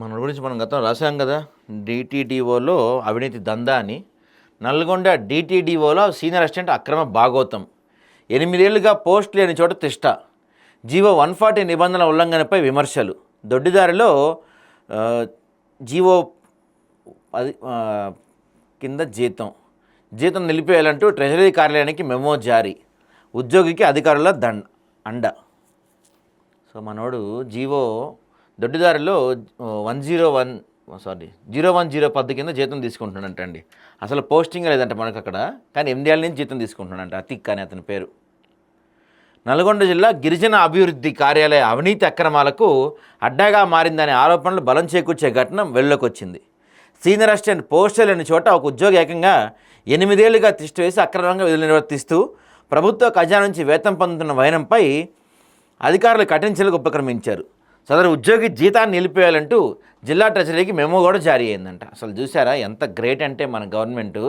మన గురించి మనం గతం రాసాం కదా డిటిడిఓలో అవినీతి దందా అని. నల్గొండ డిటిడిఓలో సీనియర్ అసిస్టెంట్ అక్రమ భాగోతం. ఎనిమిదేళ్ళుగా పోస్ట్ లేని చోట తిష్ట. జీవో వన్ ఫార్టీ నిబంధనల ఉల్లంఘనపై విమర్శలు. దొడ్డిదారిలో జీవో అది కింద జీతం. జీతం నిలిపేయాలంటూ ట్రెజరీ కార్యాలయానికి మెమో జారీ. ఉద్యోగికి అధికారుల దండ అండ. సో మనోడు GO దొడ్డిదారిలో one zero one sorry zero one zero పద్దు కింద జీతం తీసుకుంటున్నాడంట అండి. అసలు పోస్టింగ్ లేదంట మనకు అక్కడ కానీ ఎనిమిదేళ్ళ నుంచి జీతం తీసుకుంటున్నాడంట అతిక్ అని అతని పేరు. నల్గొండ జిల్లా గిరిజన అభివృద్ధి కార్యాలయ అవినీతి అక్రమాలకు అడ్డాగా మారిందనే ఆరోపణలు బలం చేకూర్చే ఘటన వెల్లోకి సీనియర్ అసిస్టెంట్ పోస్టర్ లేని చోట ఒక ఉద్యోగి ఏకంగా ఎనిమిదేళ్ళుగా తిష్ట వేసి అక్రమంగా విధులు నిర్వర్తిస్తూ ప్రభుత్వ ఖజానా నుంచి వేతనం పొందుతున్న వైనంపై అధికారులు కఠిన చర్యలకు ఉపక్రమించారు. సదరు ఉద్యోగి జీతాన్ని నిలిపేయాలంటూ జిల్లా ట్రెజరీకి మెమో కూడా జారీ అయిందంట. అసలు చూసారా ఎంత గ్రేట్ అంటే మన గవర్నమెంట్.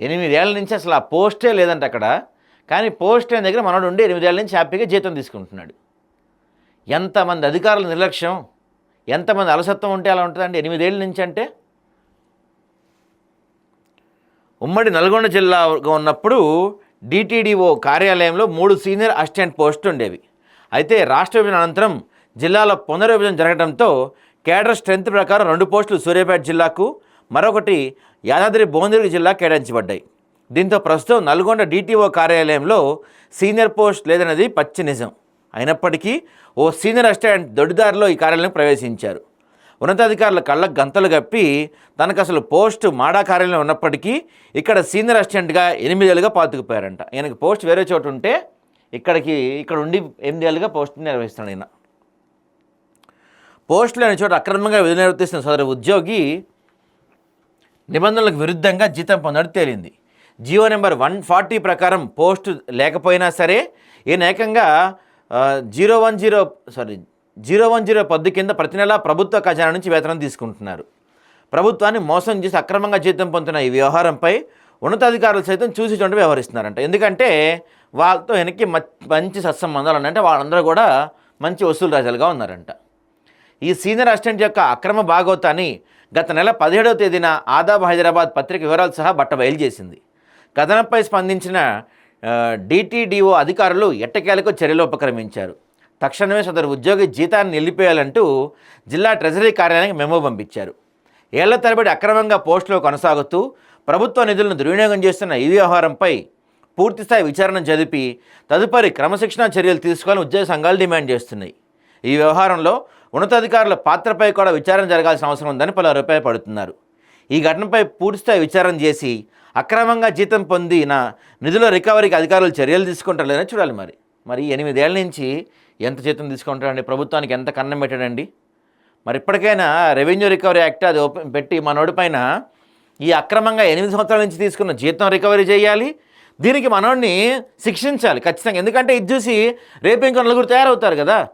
ఎనిమిదేళ్ళ నుంచి అసలు ఆ పోస్టే లేదంట అక్కడ. కానీ పోస్ట్ అయిన దగ్గర మనోడు ఉండి ఎనిమిదేళ్ళ నుంచి హ్యాపీగా జీతం తీసుకుంటున్నాడు. ఎంతమంది అధికారుల నిర్లక్ష్యం ఎంతమంది అలసత్వం ఉంటే అలా ఉంటుందండి ఎనిమిదేళ్ళ నుంచి అంటే? ఉమ్మడి నల్గొండ జిల్లాగా ఉన్నప్పుడు డిటిడిఓ కార్యాలయంలో మూడు సీనియర్ అసిస్టెంట్ పోస్టులు ఉండేవి. అయితే రాష్ట్ర విభజన అనంతరం జిల్లాలో పునర్విభజన జరగడంతో కేడర్ స్ట్రెంత్ ప్రకారం రెండు పోస్టులు సూర్యాపేట జిల్లాకు మరొకటి యాదాద్రి భువనగిరి జిల్లా కేటాయించబడ్డాయి. దీంతో ప్రస్తుతం నల్గొండ డిటిఓ కార్యాలయంలో సీనియర్ పోస్ట్ లేదన్నది పచ్చి నిజం. అయినప్పటికీ ఓ సీనియర్ అసిస్టెంట్ దొడ్డిదారిలో ఈ కార్యాలయం ప్రవేశించారు. ఉన్నతాధికారుల కళ్ళకు గంతలు కప్పి తనకు అసలు పోస్ట్ మాడా కార్యాలయం ఉన్నప్పటికీ ఇక్కడ సీనియర్ అసిస్టెంట్గా ఎనిమిదేళ్ళుగా పాతుకుపోయారంట. ఈయనకి పోస్ట్ వేరే చోటు ఉంటే ఇక్కడికి ఇక్కడ ఉండి ఎనిమిదేళ్ళుగా పోస్ట్ నిర్వహిస్తున్నాడు ఈయన. పోస్ట్ లేని చోట అక్రమంగా విధులు నిర్వర్తిస్తున్న సదరు ఉద్యోగి నిబంధనలకు విరుద్ధంగా జీతం పొందడం తేలింది. జియో నెంబర్ వన్ ఫార్టీ ప్రకారం పోస్ట్ లేకపోయినా సరే ఈయన ఏకంగా zero one zero sorry zero one zero పద్దు కింద ప్రతి నెలా ప్రభుత్వ ఖజానా నుంచి వేతనం తీసుకుంటున్నారు. ప్రభుత్వాన్ని మోసం చేసి అక్రమంగా జీతం పొందుతున్న ఈ వ్యవహారంపై ఉన్నతాధికారులు సైతం చూసి చూడండి వ్యవహరిస్తున్నారంట. ఎందుకంటే వాళ్ళతో వెనక్కి మ- మంచి సత్సంబంధాలు ఉన్నాయంటే వాళ్ళందరూ కూడా మంచి వసూలు రాజాలుగా ఉన్నారంట. ఈ సీనియర్ అసిస్టెంట్ యొక్క అక్రమ భాగోతాన్ని గత నెల పదిహేడవ తేదీన ఆదాబ్ హైదరాబాద్ పత్రిక వివరాలు సహా బట్ట బయలు చేసింది. కథనంపై స్పందించిన డిటిడిఓ అధికారులు ఎట్టకేలకు చర్యలు ఉపక్రమించారు. తక్షణమే సదరు ఉద్యోగి జీతాన్ని నిలిపేయాలంటూ జిల్లా ట్రెజరీ కార్యాలయానికి మెమో పంపించారు. ఏళ్ళ తరబడి అక్రమంగా పోస్టులో కొనసాగుతూ ప్రభుత్వ నిధులను దుర్వినియోగం చేస్తున్న ఈ వ్యవహారంపై పూర్తిస్థాయి విచారణ జరిపి తదుపరి క్రమశిక్షణా చర్యలు తీసుకోవాలని ఉద్యోగ సంఘాలు డిమాండ్ చేస్తున్నాయి. ఈ వ్యవహారంలో ఉన్నతాధికారుల పాత్రపై కూడా విచారణ జరగాల్సిన అవసరం ఉందని పలు అభిప్రాయపడుతున్నారు ఈ ఘటనపై పూర్తిస్థాయి విచారణ చేసి అక్రమంగా జీతం పొందిన నిధుల రికవరీకి అధికారులు చర్యలు తీసుకుంటారు చూడాలి మరి. మరి ఎనిమిదేళ్ళ నుంచి ఎంత జీతం తీసుకుంటారండి? ప్రభుత్వానికి ఎంత కన్నం పెట్టాడండి? మరి ఇప్పటికైనా రెవెన్యూ రికవరీ యాక్ట్ అది ఓపెన్ పెట్టి మనోడి పైన ఈ అక్రమంగా ఎనిమిది సంవత్సరాల నుంచి తీసుకున్న జీతం రికవరీ చేయాలి. దీనికి మనోడిని శిక్షించాలి ఖచ్చితంగా. ఎందుకంటే ఇది చూసి రేపు ఇంకో నలుగురు తయారవుతారు కదా.